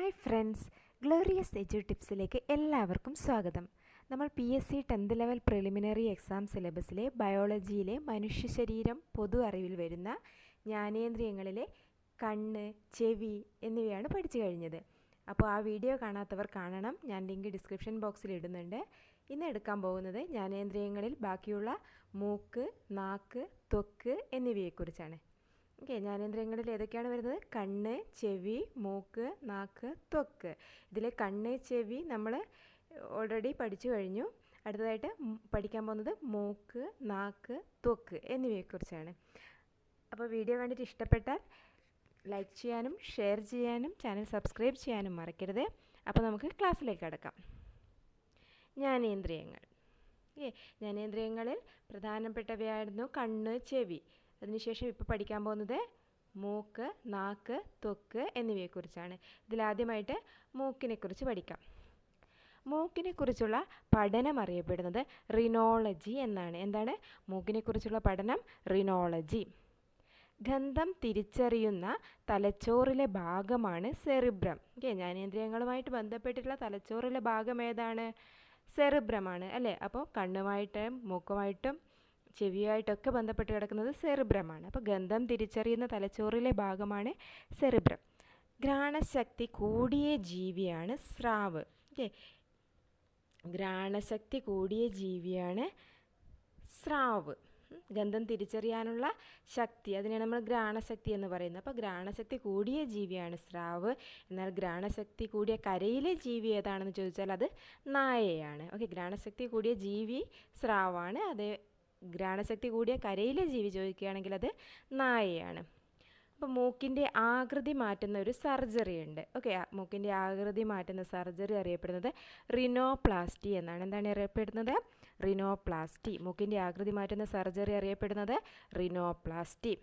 Hi friends glorious എജു ടിപ്സിലേക്ക് എല്ലാവർക്കും സ്വാഗതം. നമ്മൾ P S C tenth level preliminary exam സിലബസിലെ ബയോളജിയിലെ മനുഷ്യ ശരീരം പൊതു അറിവിൽ വരുന്ന ജ്ഞാനേന്ദ്രിയങ്ങളിലെ കണ്ണ് ചെവി എന്നിവയാണ് പഠിച്ചു കഴിഞ്ഞത്. അപ്പോൾ ആ വീഡിയോ കാണാത്തവർ കാണണം. ഞാൻ ലിങ്ക് ഡിസ്ക്രിപ്ഷൻ ബോക്സിൽ ഇടുന്നുണ്ട്. ഇന്ന് എടുക്കാൻ പോകുന്നത് ജ്ഞാനേന്ദ്രിയങ്ങളിൽ ബാക്കിയുള്ള മൂക്ക് നാക്ക് ത്വക്ക് എന്നിവയെക്കുറിച്ചാണ്. ഓക്കെ ജ്ഞാനേന്ദ്രിയങ്ങളിൽ ഏതൊക്കെയാണ് വരുന്നത്? കണ്ണ് ചെവി മൂക്ക് നാക്ക് ത്വക്ക്. ഇതിലെ കണ്ണ് ചെവി നമ്മൾ ഓൾറെഡി പഠിച്ചു കഴിഞ്ഞു. അടുത്തതായിട്ട് പഠിക്കാൻ പോകുന്നത് മൂക്ക് നാക്ക് ത്വക്ക് എന്നിവയെക്കുറിച്ചാണ്. അപ്പോൾ വീഡിയോ കണ്ടിട്ട് ഇഷ്ടപ്പെട്ടാൽ ലൈക്ക് ചെയ്യാനും ഷെയർ ചെയ്യാനും ചാനൽ സബ്സ്ക്രൈബ് ചെയ്യാനും മറക്കരുത്. അപ്പോൾ നമുക്ക് ക്ലാസ്സിലേക്ക് കടക്കാം. ജ്ഞാനേന്ദ്രിയങ്ങൾ. ഏ ജ്ഞാനേന്ദ്രിയങ്ങളിൽ പ്രധാനപ്പെട്ടവയായിരുന്നു കണ്ണ് ചെവി. അതിനുശേഷം ഇപ്പോൾ പഠിക്കാൻ പോകുന്നത് മൂക്ക് നാക്ക് ത്വക്ക് എന്നിവയെക്കുറിച്ചാണ്. ഇതിലാദ്യമായിട്ട് മൂക്കിനെക്കുറിച്ച് പഠിക്കാം. മൂക്കിനെക്കുറിച്ചുള്ള പഠനം അറിയപ്പെടുന്നത് റിനോളജി എന്നാണ്. എന്താണ്? മൂക്കിനെക്കുറിച്ചുള്ള പഠനം റിനോളജി. ഗന്ധം തിരിച്ചറിയുന്ന തലച്ചോറിലെ ഭാഗമാണ് സെറിബ്രം. ഓക്കെ ജ്ഞാനേന്ദ്രിയങ്ങളുമായിട്ട് ബന്ധപ്പെട്ടിട്ടുള്ള തലച്ചോറിലെ ഭാഗം ഏതാണ്? സെറിബ്രമാണ് അല്ലേ? അപ്പോൾ കണ്ണുമായിട്ടും മൂക്കുമായിട്ടും ചെവിയുമായിട്ടൊക്കെ ബന്ധപ്പെട്ട് കിടക്കുന്നത് സെറിബ്രമാണ്. അപ്പോൾ ഗന്ധം തിരിച്ചറിയുന്ന തലച്ചോറിലെ ഭാഗമാണ് സെറിബ്രം. ഘ്രാണശക്തി കൂടിയ ജീവിയാണ് സ്രാവ്. ഓക്കെ? ഘ്രാണശക്തി കൂടിയ ജീവിയാണ് സ്രാവ്. ഗന്ധം തിരിച്ചറിയാനുള്ള ശക്തി. അതിനെയാണ് നമ്മൾ ഘ്രാണശക്തി എന്ന് പറയുന്നത്. അപ്പോൾ ഘ്രാണശക്തി കൂടിയ ജീവിയാണ് സ്രാവ്. എന്നാൽ ഘ്രാണശക്തി കൂടിയ കരയിലെ ജീവി ഏതാണെന്ന് ചോദിച്ചാൽ അത് നായയാണ്. ഓക്കെ? ഘ്രാണശക്തി കൂടിയ ജീവി സ്രാവാണ്. അത് ഘ്രാണശക്തി കൂടിയ കരയിലെ ജീവി ചോദിക്കുകയാണെങ്കിൽ അത് നായയാണ്. അപ്പോൾ മൂക്കിന്റെ ആകൃതി മാറ്റുന്ന ഒരു സർജറി ഉണ്ട്. ഓക്കെ മൂക്കിന്റെ ആകൃതി മാറ്റുന്ന സർജറി അറിയപ്പെടുന്നത് റിനോപ്ലാസ്റ്റി എന്നാണ്. എന്താണ് അറിയപ്പെടുന്നത്? റിനോപ്ലാസ്റ്റി. മൂക്കിന്റെ ആകൃതി മാറ്റുന്ന സർജറി അറിയപ്പെടുന്നത് റിനോപ്ലാസ്റ്റി.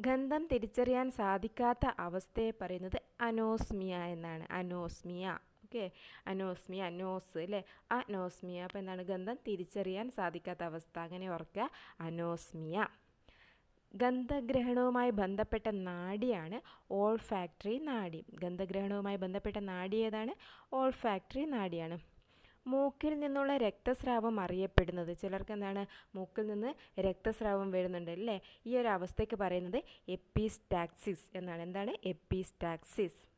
ഗന്ധം തിരിച്ചറിയാൻ സാധിക്കാത്ത അവസ്ഥയെ പറയുന്നത് അനോസ്മിയ എന്നാണ്. അനോസ്മിയ. ഓക്കെ അനോസ്മിയ നോസ് അല്ലേ? അനോസ്മിയ അപ്പോൾ എന്താണ്? ഗന്ധം തിരിച്ചറിയാൻ സാധിക്കാത്ത അവസ്ഥ. അങ്ങനെ ഓർക്കുക. അനോസ്മിയ. ഗന്ധഗ്രഹണവുമായി ബന്ധപ്പെട്ട നാഡിയാണ് ഓൾ ഫാക്ടറി നാഡി. ഗന്ധഗ്രഹണവുമായി ബന്ധപ്പെട്ട നാഡി ഏതാണ്? ഓൾ ഫാക്ടറി നാഡിയാണ്. മൂക്കിൽ നിന്നുള്ള രക്തസ്രാവം അറിയപ്പെടുന്നത്. ചിലർക്ക് എന്താണ്? മൂക്കിൽ നിന്ന് രക്തസ്രാവം വരുന്നുണ്ട് അല്ലേ? ഈ ഒരു അവസ്ഥയ്ക്ക് പറയുന്നത് എപ്പിസ്റ്റാക്സിസ് എന്നാണ്. എന്താണ്? എപ്പിസ്റ്റാക്സിസ്.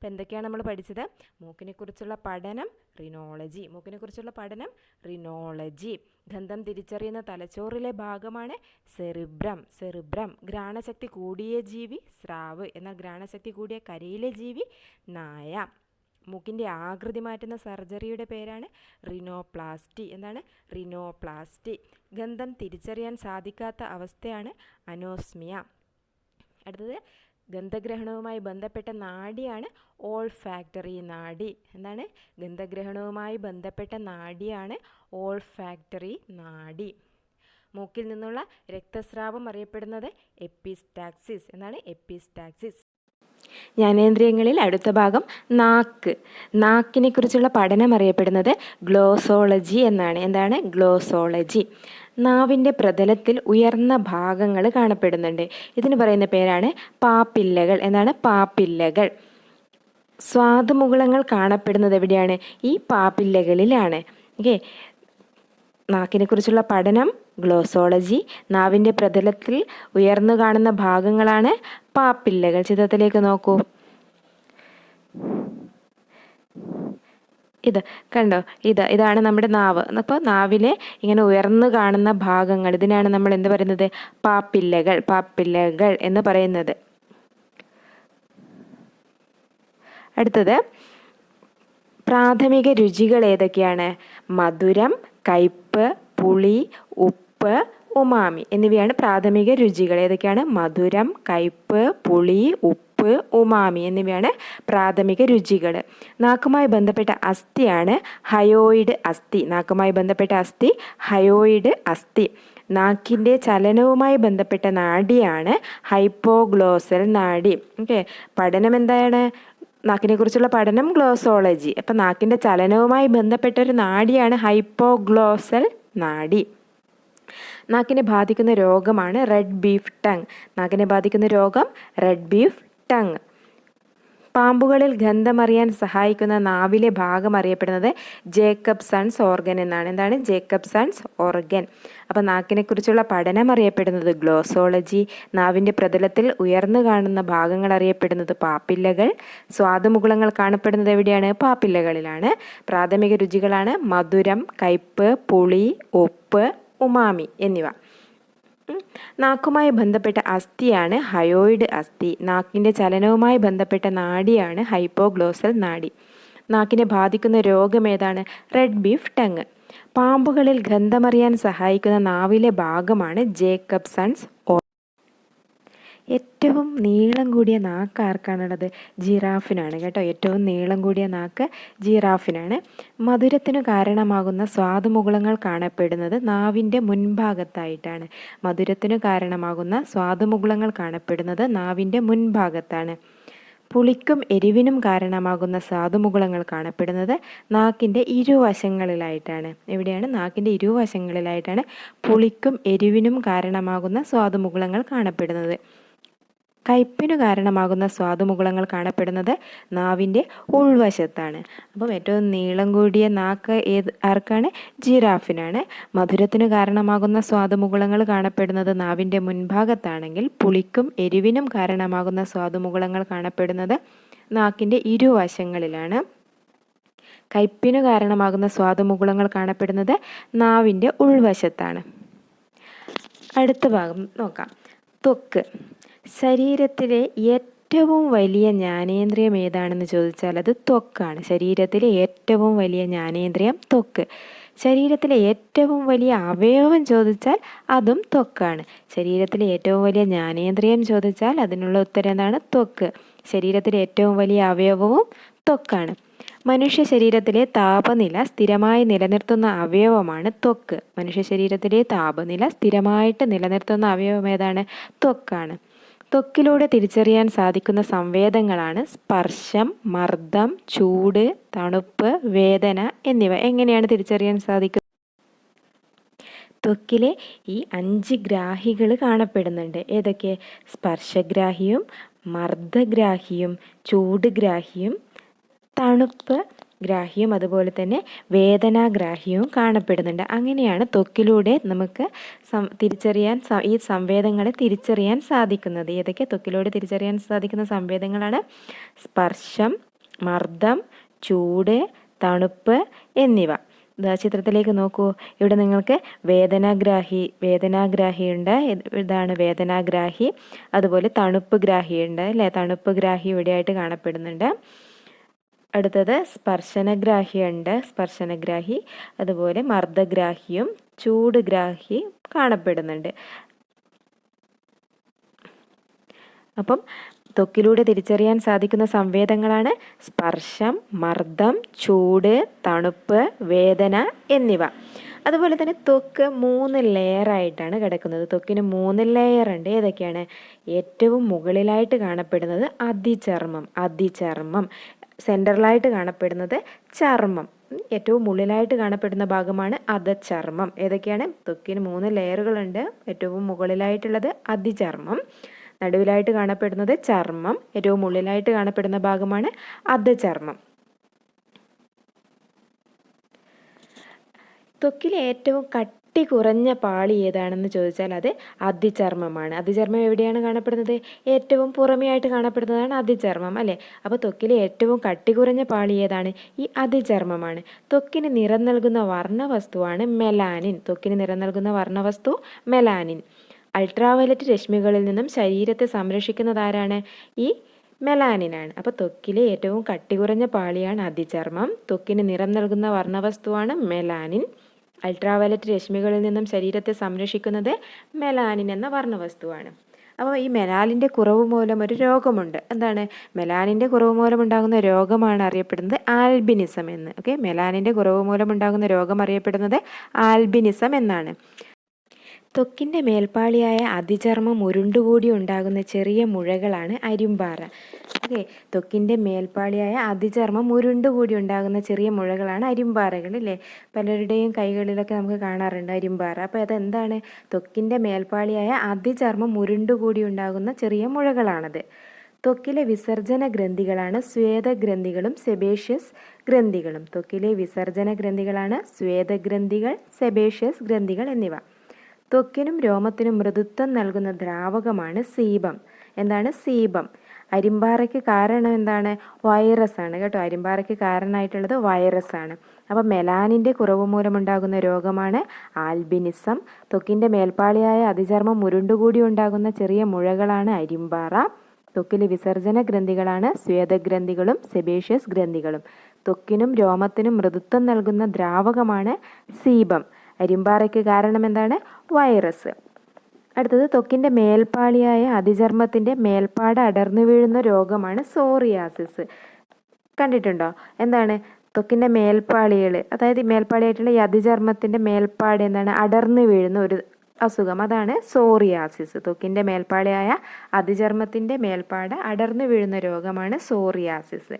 അപ്പോൾ എന്തൊക്കെയാണ് നമ്മൾ പഠിച്ചത്? മൂക്കിനെക്കുറിച്ചുള്ള പഠനം റിനോളജി. മൂക്കിനെക്കുറിച്ചുള്ള പഠനം റിനോളജി. ഗന്ധം തിരിച്ചറിയുന്ന തലച്ചോറിലെ ഭാഗമാണ് സെറിബ്രം. സെറിബ്രം ഘ്രാണശക്തി കൂടിയ ജീവി സ്രാവ്. എന്നാൽ ഘ്രാണശക്തി കൂടിയ കരയിലെ ജീവി നായ. മൂക്കിന്റെ ആകൃതി മാറ്റുന്ന സർജറിയുടെ പേരാണ് റിനോപ്ലാസ്റ്റി. എന്താണ്? റിനോപ്ലാസ്റ്റി. ഗന്ധം തിരിച്ചറിയാൻ സാധിക്കാത്ത അവസ്ഥയാണ് അനോസ്മിയ. അടുത്തത് ഗന്ധഗ്രഹണവുമായി ബന്ധപ്പെട്ട നാഡിയാണ് ഓൾ ഫാക്ടറി നാഡി. എന്താണ്? ഗന്ധഗ്രഹണവുമായി ബന്ധപ്പെട്ട നാഡിയാണ് ഓൾ ഫാക്ടറി നാഡി. മൂക്കിൽ നിന്നുള്ള രക്തസ്രാവം അറിയപ്പെടുന്നത് എപ്പിസ്റ്റാക്സിസ് എന്നാണ് എപ്പിസ്റ്റാക്സിസ് ജ്ഞാനേന്ദ്രിയങ്ങളിൽ അടുത്ത ഭാഗം നാക്ക്. നാക്കിനെ കുറിച്ചുള്ള പഠനം അറിയപ്പെടുന്നത് ഗ്ലോസോളജി എന്നാണ്. എന്താണ്? ഗ്ലോസോളജി നാവിന്റെ പ്രതലത്തിൽ ഉയർന്ന ഭാഗങ്ങൾ കാണപ്പെടുന്നുണ്ട്. ഇതിന് പറയുന്ന പേരാണ് പാപ്പില്ലകൾ എന്നാണ് പാപ്പില്ലകൾ. സ്വാദുമുകുളങ്ങൾ കാണപ്പെടുന്നത് എവിടെയാണ്? ഈ പാപ്പില്ലകളിലാണ്. ഓക്കെ നാക്കിനെ കുറിച്ചുള്ള പഠനം ഗ്ലോസോളജി നാവിന്റെ പ്രതലത്തിൽ ഉയർന്നു കാണുന്ന ഭാഗങ്ങളാണ് പാപ്പില്ലകൾ. ചിത്രത്തിലേക്ക് നോക്കൂ. ഇത് കണ്ടോ? ഇത് ഇതാണ് നമ്മുടെ നാവ്. അപ്പോൾ നാവിലെ ഇങ്ങനെ ഉയർന്നു കാണുന്ന ഭാഗങ്ങൾ. ഇതിനാണ് നമ്മൾ എന്ത് പറയുന്നത്? പാപ്പില്ലകൾ പാപ്പില്ലകൾ എന്ന് പറയുന്നത്. അടുത്തത് പ്രാഥമിക രുചികൾ ഏതൊക്കെയാണ്? മധുരം കയ്പ് പുളി ഉപ്പ് ഉമാമി. എന്നിവയാണ് പ്രാഥമിക രുചികൾ. ഏതൊക്കെയാണ്? മധുരം കയ്പ് പുളി ഉപ്പ് ഉമാമി എന്നിവയാണ് പ്രാഥമിക രുചികൾ. നാക്കുമായി ബന്ധപ്പെട്ട അസ്ഥിയാണ് ഹയോയിഡ് അസ്ഥി. നാക്കുമായി ബന്ധപ്പെട്ട അസ്ഥി ഹയോയിഡ് അസ്ഥി. നാക്കിന്റെ ചലനവുമായി ബന്ധപ്പെട്ട നാഡിയാണ് ഹൈപ്പോഗ്ലോസൽ നാഡി. ഓക്കെ പഠനം എന്താണ്? നാക്കിനെ കുറിച്ചുള്ള പഠനം ഗ്ലോസോളജി. അപ്പം നാക്കിന്റെ ചലനവുമായി ബന്ധപ്പെട്ട ഒരു നാഡിയാണ് ഹൈപ്പോഗ്ലോസൽ നാഡി. നാക്കിനെ ബാധിക്കുന്ന രോഗമാണ് റെഡ് ബീഫ് ടങ്. നാക്കിനെ ബാധിക്കുന്ന രോഗം റെഡ് ബീഫ് ടങ് പാമ്പുകളിൽ ഗന്ധമറിയാൻ സഹായിക്കുന്ന നാവിലെ ഭാഗം അറിയപ്പെടുന്നത് ജേക്കബ് സൺസ് ഓർഗൻ എന്നാണ്. എന്താണ്? Jacobson's organ. അപ്പോൾ നാക്കിനെക്കുറിച്ചുള്ള പഠനം അറിയപ്പെടുന്നത് ഗ്ലോസോളജി നാവിന്റെ പ്രതലത്തിൽ ഉയർന്നു കാണുന്ന ഭാഗങ്ങൾ അറിയപ്പെടുന്നത് പാപ്പില്ലകൾ. സ്വാദുമുകുളങ്ങൾ കാണപ്പെടുന്നത് എവിടെയാണ്? പാപ്പില്ലകളിലാണ്. പ്രാഥമിക രുചികളാണ് മധുരം കയ്പ് പുളി ഉപ്പ് ഉമാമി എന്നിവ. നാക്കുമായി ബന്ധപ്പെട്ട അസ്ഥിയാണ് ഹയോയിഡ് അസ്ഥി. നാക്കിന്റെ ചലനവുമായി ബന്ധപ്പെട്ട നാഡിയാണ് ഹൈപ്പോഗ്ലോസൽ നാഡി. നാക്കിനെ ബാധിക്കുന്ന രോഗം ഏതാണ്? Red beef tongue. പാമ്പുകളിൽ ഗന്ധമറിയാൻ സഹായിക്കുന്ന നാവിലെ ഭാഗമാണ് ജേക്കബ് സൺസ് ഓ ഏറ്റവും നീളം കൂടിയ നാക്ക് ആർക്കാണുള്ളത്? ജിറാഫിനാണ് കേട്ടോ. ഏറ്റവും നീളം കൂടിയ നാക്ക് ജിറാഫിനാണ്. മധുരത്തിന് കാരണമാകുന്ന സ്വാദുമുകുളങ്ങൾ കാണപ്പെടുന്നത് നാവിന്റെ മുൻഭാഗത്തായിട്ടാണ്. മധുരത്തിന് കാരണമാകുന്ന സ്വാദുമുകുളങ്ങൾ കാണപ്പെടുന്നത് നാവിന്റെ മുൻഭാഗത്താണ്. പുളിക്കും എരിവിനും കാരണമാകുന്ന സ്വാദുമുകുളങ്ങൾ കാണപ്പെടുന്നത് നാക്കിന്റെ ഇരുവശങ്ങളിലായിട്ടാണ്. എവിടെയാണ്? നാക്കിന്റെ ഇരുവശങ്ങളിലായിട്ടാണ് പുളിക്കും എരിവിനും കാരണമാകുന്ന സ്വാദുമുകുളങ്ങൾ കാണപ്പെടുന്നത്. കയ്പിനു കാരണമാകുന്ന സ്വാദുമുകുളങ്ങൾ കാണപ്പെടുന്നത് നാവിന്റെ ഉൾവശത്താണ്. അപ്പം ഏറ്റവും നീളം കൂടിയ നാക്ക് ഏത് ആർക്കാണ്? ജിറാഫിനാണ്. മധുരത്തിന് കാരണമാകുന്ന സ്വാദുമുകുളങ്ങൾ കാണപ്പെടുന്നത് നാവിന്റെ മുൻഭാഗത്താണെങ്കിൽ പുളിക്കും എരിവിനും കാരണമാകുന്ന സ്വാദുമുകുളങ്ങൾ കാണപ്പെടുന്നത് നാക്കിന്റെ ഇരുവശങ്ങളിലാണ്. കയ്പിനു കാരണമാകുന്ന സ്വാദുമുകുളങ്ങൾ കാണപ്പെടുന്നത് നാവിന്റെ ഉൾവശത്താണ്. അടുത്ത ഭാഗം നോക്കാം. ത്വക്ക്. ശരീരത്തിലെ ഏറ്റവും വലിയ ജ്ഞാനേന്ദ്രിയം ഏതാണെന്ന് ചോദിച്ചാൽ അത് ത്വക്കാണ്. ശരീരത്തിലെ ഏറ്റവും വലിയ ജ്ഞാനേന്ദ്രിയം ത്വക്ക്. ശരീരത്തിലെ ഏറ്റവും വലിയ അവയവം ചോദിച്ചാൽ അതും ത്വക്കാണ്. ശരീരത്തിലെ ഏറ്റവും വലിയ ജ്ഞാനേന്ദ്രിയം ചോദിച്ചാൽ അതിനുള്ള ഉത്തരം എന്താണ്? ത്വക്ക്. ശരീരത്തിലെ ഏറ്റവും വലിയ അവയവവും ത്വക്കാണ്. മനുഷ്യ ശരീരത്തിലെ താപനില സ്ഥിരമായി നിലനിർത്തുന്ന അവയവമാണ് ത്വക്ക്. മനുഷ്യ ശരീരത്തിലെ താപനില സ്ഥിരമായിട്ട് നിലനിർത്തുന്ന അവയവം ഏതാണ്? ത്വക്കാണ്. ത്വക്കിലൂടെ തിരിച്ചറിയാൻ സാധിക്കുന്ന സംവേദങ്ങളാണ് സ്പർശം മർദ്ദം ചൂട് തണുപ്പ് വേദന എന്നിവ. എങ്ങനെയാണ് തിരിച്ചറിയാൻ സാധിക്കുന്നത്? ത്വക്കിലെ ഈ അഞ്ച് ഗ്രാഹികൾ കാണപ്പെടുന്നുണ്ട്. ഏതൊക്കെ? സ്പർശഗ്രാഹിയും മർദ്ദഗ്രാഹിയും ചൂടുഗ്രാഹിയും തണുപ്പ് ഗ്രാഹിയും അതുപോലെ തന്നെ വേദനാഗ്രാഹ്യവും കാണപ്പെടുന്നുണ്ട്. അങ്ങനെയാണ് ത്വക്കിലൂടെ നമുക്ക് തിരിച്ചറിയാൻ ഈ സംവേദങ്ങളെ തിരിച്ചറിയാൻ സാധിക്കുന്നത്. ഏതൊക്കെ ത്വക്കിലൂടെ തിരിച്ചറിയാൻ സാധിക്കുന്ന സംവേദങ്ങളാണ്? സ്പർശം മർദ്ദം ചൂട് തണുപ്പ് എന്നിവ. ചിത്രത്തിലേക്ക് നോക്കൂ. ഇവിടെ നിങ്ങൾക്ക് വേദനാഗ്രാഹി വേദനാഗ്രാഹിയുണ്ട് ഇതാണ് വേദനാഗ്രാഹി. അതുപോലെ തണുപ്പ് ഗ്രാഹിയുണ്ട് അല്ലേ? തണുപ്പ് ഗ്രാഹി ഇവിടെയായിട്ട് കാണപ്പെടുന്നുണ്ട്. അടുത്തത് സ്പർശനഗ്രാഹിയുണ്ട്. സ്പർശനഗ്രാഹി അതുപോലെ മർദ്ദഗ്രാഹിയും ചൂടുഗ്രാഹിയും കാണപ്പെടുന്നുണ്ട്. അപ്പം ത്വക്കിലൂടെ തിരിച്ചറിയാൻ സാധിക്കുന്ന സംവേദങ്ങളാണ് സ്പർശം മർദ്ദം ചൂട് തണുപ്പ് വേദന എന്നിവ. അതുപോലെ തന്നെ ത്വക്ക് മൂന്ന് ലെയറായിട്ടാണ് കിടക്കുന്നത്. ത്വക്കിന് മൂന്ന് ലെയർ ഉണ്ട്. ഏതൊക്കെയാണ്? ഏറ്റവും മുകളിലായിട്ട് കാണപ്പെടുന്നത് അതിചർമ്മം. അതിചർമ്മം. സെന്ററിലായിട്ട് കാണപ്പെടുന്നത് ചർമ്മം. ഏറ്റവും ഉള്ളിലായിട്ട് കാണപ്പെടുന്ന ഭാഗമാണ് അധചർമ്മം. ഏതൊക്കെയാണ്? തൊക്കിന് മൂന്ന് ലെയറുകളുണ്ട്. ഏറ്റവും മുകളിലായിട്ടുള്ളത് അതിചർമ്മം. നടുവിലായിട്ട് കാണപ്പെടുന്നത് ചർമ്മം. ഏറ്റവും ഉള്ളിലായിട്ട് കാണപ്പെടുന്ന ഭാഗമാണ് അധചർമ്മം. ത്വക്കിലെ ഏറ്റവും കട്ടി കുറഞ്ഞ പാളി ഏതാണെന്ന് ചോദിച്ചാൽ അത് അതിചർമ്മമാണ്. അതിചർമ്മം എവിടെയാണ് കാണപ്പെടുന്നത്? ഏറ്റവും പുറമെയായിട്ട് കാണപ്പെടുന്നതാണ് അതിചർമ്മം അല്ലേ? അപ്പോൾ ത്വക്കിലെ ഏറ്റവും കട്ടി കുറഞ്ഞ പാളി ഏതാണ്? ഈ അതിചർമ്മമാണ്. ത്വക്കിന് നിറം നൽകുന്ന വർണവസ്തുവാണ് മെലാനിൻ. ത്വക്കിന് നിറം നൽകുന്ന വർണവസ്തു മെലാനിൻ. അൾട്രാവയലറ്റ് രശ്മികളിൽ നിന്നും ശരീരത്തെ സംരക്ഷിക്കുന്നത് ആരാണ്? ഈ മെലാനിനാണ്. അപ്പോൾ ത്വക്കിലെ ഏറ്റവും കട്ടി കുറഞ്ഞ പാളിയാണ് അതിചർമ്മം. ത്വക്കിന് നിറം നൽകുന്ന വർണവസ്തുവാണ് മെലാനിൻ. അൾട്രാവയലറ്റ് രശ്മികളിൽ നിന്നും ശരീരത്തെ സംരക്ഷിക്കുന്നത് മെലാനിൻ എന്ന വർണവസ്തുവാണ്. അപ്പോൾ ഈ മെലാനിന്റെ കുറവ് മൂലം ഒരു രോഗമുണ്ട്. എന്താണ്? മെലാനിന്റെ കുറവ് മൂലം ഉണ്ടാകുന്ന രോഗമാണ് അറിയപ്പെടുന്നത് ആൽബിനിസം എന്ന്. ഓക്കെ? മെലാനിന്റെ കുറവ് മൂലം ഉണ്ടാകുന്ന രോഗം അറിയപ്പെടുന്നത് ആൽബിനിസം എന്നാണ്. ത്വക്കിന്റെ മേൽപ്പാളിയായ അതിചർമ്മം ഉരുണ്ടുകൂടി ഉണ്ടാകുന്ന ചെറിയ മുഴകളാണ് അരിമ്പാറ. ഓക്കെ ത്വക്കിന്റെ മേൽപ്പാളിയായ അതിചർമ്മം ഉരുണ്ടുകൂടി ഉണ്ടാകുന്ന ചെറിയ മുഴകളാണ് അരിമ്പാറകൾ അല്ലേ? പലരുടെയും കൈകളിലൊക്കെ നമുക്ക് കാണാറുണ്ട് അരിമ്പാറ. അപ്പോൾ അതെന്താണ്? ത്വക്കിന്റെ മേൽപ്പാളിയായ അതിചർമ്മം ഉരുണ്ടുകൂടി ഉണ്ടാകുന്ന ചെറിയ മുഴകളാണത്. ത്വക്കിലെ വിസർജന ഗ്രന്ഥികളാണ് സ്വേദഗ്രന്ഥികളും സെബേഷ്യസ് ഗ്രന്ഥികളും. ത്വക്കിലെ വിസർജന ഗ്രന്ഥികളാണ് സ്വേദഗ്രന്ഥികൾ സെബേഷ്യസ് ഗ്രന്ഥികൾ എന്നിവ. ത്വക്കിനും രോമത്തിനും മൃദുത്വം നൽകുന്ന ദ്രാവകമാണ് സീബം എന്താണ് സീബം അരിമ്പാറയ്ക്ക് കാരണം എന്താണ്? വൈറസ് ആണ് കേട്ടോ. അരിമ്പാറയ്ക്ക് കാരണമായിട്ടുള്ളത് വൈറസ് ആണ്. അപ്പോൾ മെലാനിന്റെ കുറവ് മൂലമുണ്ടാകുന്ന രോഗമാണ് ആൽബിനിസം ത്വക്കിന്റെ മേൽപ്പാളിയായ അതിചർമ്മം മുരുണ്ടുകൂടി ഉണ്ടാകുന്ന ചെറിയ മുഴകളാണ് അരിമ്പാറ. ത്വക്കിലെ വിസർജന ഗ്രന്ഥികളാണ് സ്വേദഗ്രന്ഥികളും സെബേഷ്യസ് ഗ്രന്ഥികളും. ത്വക്കിനും രോമത്തിനും മൃദുത്വം നൽകുന്ന ദ്രാവകമാണ് സീബം അരിമ്പാറയ്ക്ക് കാരണം എന്താണ്? വൈറസ്. അടുത്തത് ത്വക്കിന്റെ മേൽപ്പാളിയായ അതിചർമ്മത്തിന്റെ മേൽപ്പാട അടർന്നു വീഴുന്ന രോഗമാണ് സോറിയാസിസ്. കണ്ടിട്ടുണ്ടോ? എന്താണ്? ത്വക്കിന്റെ മേൽപ്പാളികൾ അതായത് മേൽപ്പാളിയായിട്ടുള്ള ഈ അതിചർമ്മത്തിന്റെ മേൽപ്പാട് എന്താണ്? അടർന്നു വീഴുന്ന ഒരു അസുഖം അതാണ് സോറിയാസിസ്. ത്വക്കിന്റെ മേൽപ്പാളിയായ അതിചർമ്മത്തിന്റെ മേൽപ്പാട് അടർന്നു വീഴുന്ന രോഗമാണ് സോറിയാസിസ്.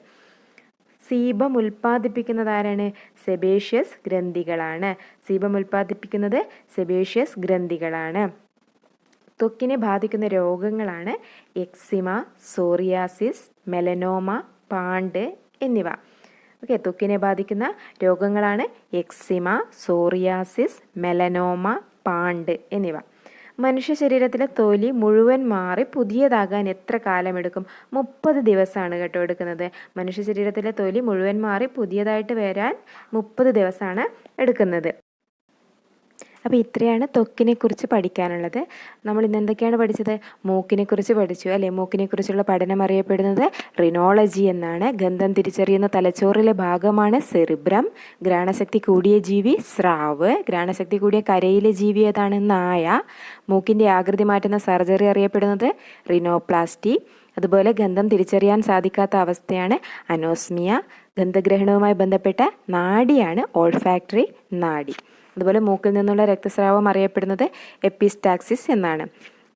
സീബം ഉൽപ്പാദിപ്പിക്കുന്നത് ആരാണ്? സെബേഷ്യസ് ഗ്രന്ഥികളാണ്. സീബം ഉൽപ്പാദിപ്പിക്കുന്നത് സെബേഷ്യസ് ഗ്രന്ഥികളാണ്. ത്വക്കിനെ ബാധിക്കുന്ന രോഗങ്ങളാണ് എക്സിമ സോറിയാസിസ് മെലനോമ പാണ്ട് എന്നിവ. ഓക്കെ ത്വക്കിനെ ബാധിക്കുന്ന രോഗങ്ങളാണ് എക്സിമ സോറിയാസിസ് മെലനോമ പാണ്ട് എന്നിവ. മനുഷ്യ ശരീരത്തിലെ തൊലി മുഴുവൻ മാറി പുതിയതാകാൻ എത്ര കാലമെടുക്കും? മുപ്പത് ദിവസമാണ് കേട്ടോ എടുക്കുന്നത്. മനുഷ്യ ശരീരത്തിലെ തൊലി മുഴുവൻ മാറി പുതിയതായിട്ട് വരാൻ മുപ്പത് ദിവസമാണ് എടുക്കുന്നത്. അപ്പോൾ ഇത്രയാണ് ത്വക്കിനെക്കുറിച്ച് പഠിക്കാനുള്ളത്. നമ്മൾ ഇന്ന് എന്തൊക്കെയാണ് പഠിച്ചത്? മൂക്കിനെക്കുറിച്ച് പഠിച്ചു അല്ലേ? മൂക്കിനെക്കുറിച്ചുള്ള പഠനം അറിയപ്പെടുന്നത് റിനോളജി എന്നാണ്. ഗന്ധം തിരിച്ചറിയുന്ന തലച്ചോറിലെ ഭാഗമാണ് സെറിബ്രം. ഗ്രാണശക്തി കൂടിയ ജീവി സ്രാവ്. ഗ്രാണശക്തി കൂടിയ കരയിലെ ജീവി ഏതാണ്? നായ. മൂക്കിന്റെ ആകൃതി മാറ്റുന്ന സർജറി അറിയപ്പെടുന്നത് റിനോപ്ലാസ്റ്റി. അതുപോലെ ഗന്ധം തിരിച്ചറിയാൻ സാധിക്കാത്ത അവസ്ഥയാണ് അനോസ്മിയ. ഗന്ധഗ്രഹണവുമായി ബന്ധപ്പെട്ട നാഡിയാണ് ഓൾഫാക്ടറി നാഡി. അതുപോലെ മൂക്കിൽ നിന്നുള്ള രക്തസ്രാവം അറിയപ്പെടുന്നത് എപ്പിസ്റ്റാക്സിസ് എന്നാണ്.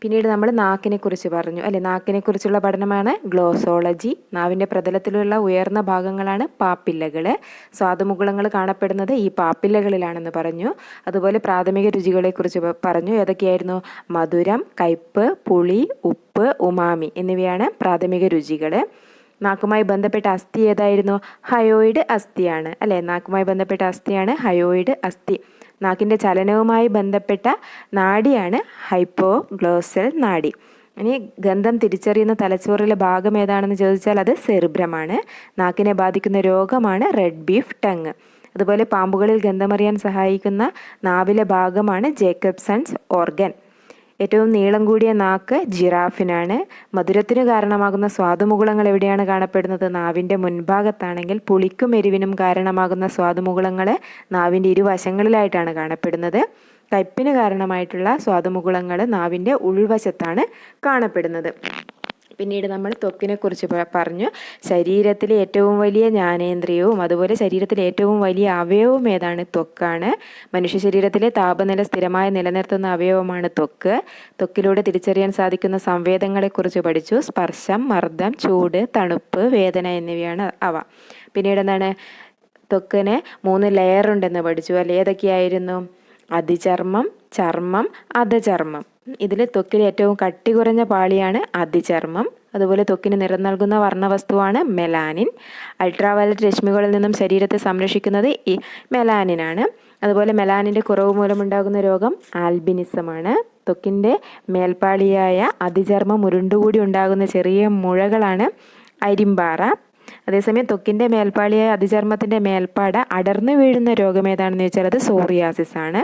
പിന്നീട് നമ്മൾ നാക്കിനെ കുറിച്ച് പറഞ്ഞു. അല്ലെ? നാക്കിനെ കുറിച്ചുള്ള പഠനമാണ് ഗ്ലോസോളജി. നാവിന്റെ പ്രതലത്തിലുള്ള ഉയർന്ന ഭാഗങ്ങളാണ് പാപ്പില്ലകൾ സ്വാദുമുകുളങ്ങൾ കാണപ്പെടുന്നത് ഈ പാപ്പില്ലകളിലാണെന്ന് പറഞ്ഞു. അതുപോലെ പ്രാഥമിക രുചികളെക്കുറിച്ച് പറഞ്ഞു. ഏതൊക്കെയായിരുന്നു? മധുരം കയ്പ് പുളി ഉപ്പ് ഉമാമി എന്നിവയാണ് പ്രാഥമിക രുചികൾ നാക്കുമായി ബന്ധപ്പെട്ട അസ്ഥി ഏതായിരുന്നു? ഹയോയിഡ് അസ്ഥിയാണ്. അല്ലേ? നാക്കുമായി ബന്ധപ്പെട്ട അസ്ഥിയാണ് ഹയോയിഡ് അസ്ഥി. നാക്കിന്റെ ചലനവുമായി ബന്ധപ്പെട്ട നാഡിയാണ് ഹൈപ്പോഗ്ലോസൽ നാഡി. ഇനി ഗന്ധം തിരിച്ചറിയുന്ന തലച്ചോറിലെ ഭാഗം ഏതാണെന്ന് ചോദിച്ചാൽ അത് സെറിബ്രമാണ്. നാക്കിനെ ബാധിക്കുന്ന രോഗമാണ് റെഡ് ബീഫ് ടങ്. അതുപോലെ പാമ്പുകളിൽ ഗന്ധമറിയാൻ സഹായിക്കുന്ന നാവിലെ ഭാഗമാണ് ജേക്കബ്സൺസ് ഓർഗൻ. ഏറ്റവും നീളം കൂടിയ നാക്ക് ജിറാഫിനാണ്. മധുരത്തിന് കാരണമാകുന്ന സ്വാദുമുകുളങ്ങൾ എവിടെയാണ് കാണപ്പെടുന്നത്? നാവിന്റെ മുൻഭാഗത്താണെങ്കിൽ പുളിക്കും എരിവിനും കാരണമാകുന്ന സ്വാദുമുകുളങ്ങൾ നാവിന്റെ ഇരുവശങ്ങളിലായിട്ടാണ് കാണപ്പെടുന്നത്. കയ്പിന് കാരണമായിട്ടുള്ള സ്വാദുമുകുളങ്ങൾ നാവിന്റെ ഉൾവശത്താണ് കാണപ്പെടുന്നത്. പിന്നീട് നമ്മൾ ത്വക്കിനെ കുറിച്ച് പറഞ്ഞു. ശരീരത്തിലെ ഏറ്റവും വലിയ ജ്ഞാനേന്ദ്രിയവും അതുപോലെ ശരീരത്തിലെ ഏറ്റവും വലിയ അവയവവും ഏതാണ്? ത്വക്കാണ്. മനുഷ്യ ശരീരത്തിലെ താപനില സ്ഥിരമായി നിലനിർത്തുന്ന അവയവമാണ് ത്വക്ക്. ത്വക്കിലൂടെ തിരിച്ചറിയാൻ സാധിക്കുന്ന സംവേദങ്ങളെ കുറിച്ച് പഠിച്ചു. സ്പർശം മർദ്ദം ചൂട് തണുപ്പ് വേദന എന്നിവയാണ് അവ. പിന്നീട് എന്താണ്? ത്വക്കിന് മൂന്ന് ലെയർ ഉണ്ടെന്ന് പഠിച്ചു അല്ലെ? ഏതൊക്കെയായിരുന്നു? അതിചർമ്മം ചർമ്മം അധചർമ്മം. ഇതിൽ ത്വക്കിൽ ഏറ്റവും കട്ടി കുറഞ്ഞ പാളിയാണ് അതിചർമ്മം. അതുപോലെ ത്വക്കിന് നിറം നൽകുന്ന വർണവസ്തുവാണ് മെലാനിൻ. അൾട്രാവയലറ്റ് രശ്മികളിൽ നിന്നും ശരീരത്തെ സംരക്ഷിക്കുന്നത് ഈ മെലാനിനാണ്. അതുപോലെ മെലാനിന്റെ കുറവ് മൂലമുണ്ടാകുന്ന രോഗം ആൽബിനിസമാണ്. ത്വക്കിന്റെ മേൽപ്പാളിയായ അതിചർമ്മം ഉരുണ്ടുകൂടി ഉണ്ടാകുന്ന ചെറിയ മുഴകളാണ് അരിമ്പാറ. അതേസമയം ത്വക്കിന്റെ മേൽപ്പാളിയായ അതിചർമ്മത്തിന്റെ മേൽപ്പാട അടർന്നു വീഴുന്ന രോഗം ഏതാണെന്ന് ചോദിച്ചാൽ അത് സോറിയാസിസ് ആണ്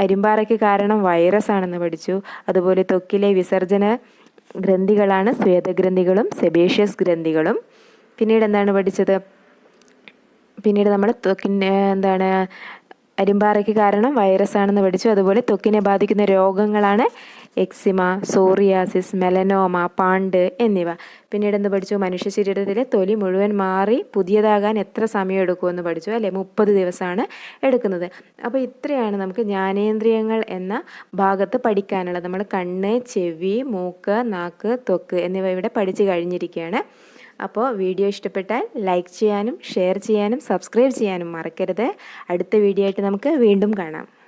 അരിമ്പാറയ്ക്ക് കാരണം വൈറസ് ആണെന്ന് പഠിച്ചു. അതുപോലെ തൊക്കിലെ വിസർജന ഗ്രന്ഥികളാണ് സ്വേദഗ്രന്ഥികളും സെബേഷ്യസ് ഗ്രന്ഥികളും. പിന്നീട് എന്താണ് പഠിച്ചത്? പിന്നീട് നമ്മൾ ത്വക്കിന്റെ എന്താണ് അരിമ്പാറയ്ക്ക് കാരണം വൈറസ് ആണെന്ന് പഠിച്ചു. അതുപോലെ തൊക്കിനെ ബാധിക്കുന്ന രോഗങ്ങളാണ് എക്സിമ സോറിയാസിസ് മെലനോമ പാണ്ട് എന്നിവ. പിന്നീട് എന്ന് പഠിച്ചു? മനുഷ്യ ശരീരത്തിലെ തൊലി മുഴുവൻ മാറി പുതിയതാകാൻ എത്ര സമയം എടുക്കുമെന്ന് പഠിച്ചു അല്ലെ? മുപ്പത് ദിവസമാണ് എടുക്കുന്നത്. അപ്പോൾ ഇത്രയാണ് നമുക്ക് ജ്ഞാനേന്ദ്രിയങ്ങൾ എന്ന ഭാഗത്ത് പഠിക്കാനുള്ളത്. നമ്മൾ കണ്ണ് ചെവി മൂക്ക് നാക്ക് ത്വക്ക് എന്നിവ ഇവിടെ പഠിച്ചു കഴിഞ്ഞിരിക്കുകയാണ്. അപ്പോൾ വീഡിയോ ഇഷ്ടപ്പെട്ടാൽ ലൈക്ക് ചെയ്യാനും ഷെയർ ചെയ്യാനും സബ്സ്ക്രൈബ് ചെയ്യാനും മറക്കരുത്. അടുത്ത വീഡിയോ ആയിട്ട് നമുക്ക് വീണ്ടും കാണാം.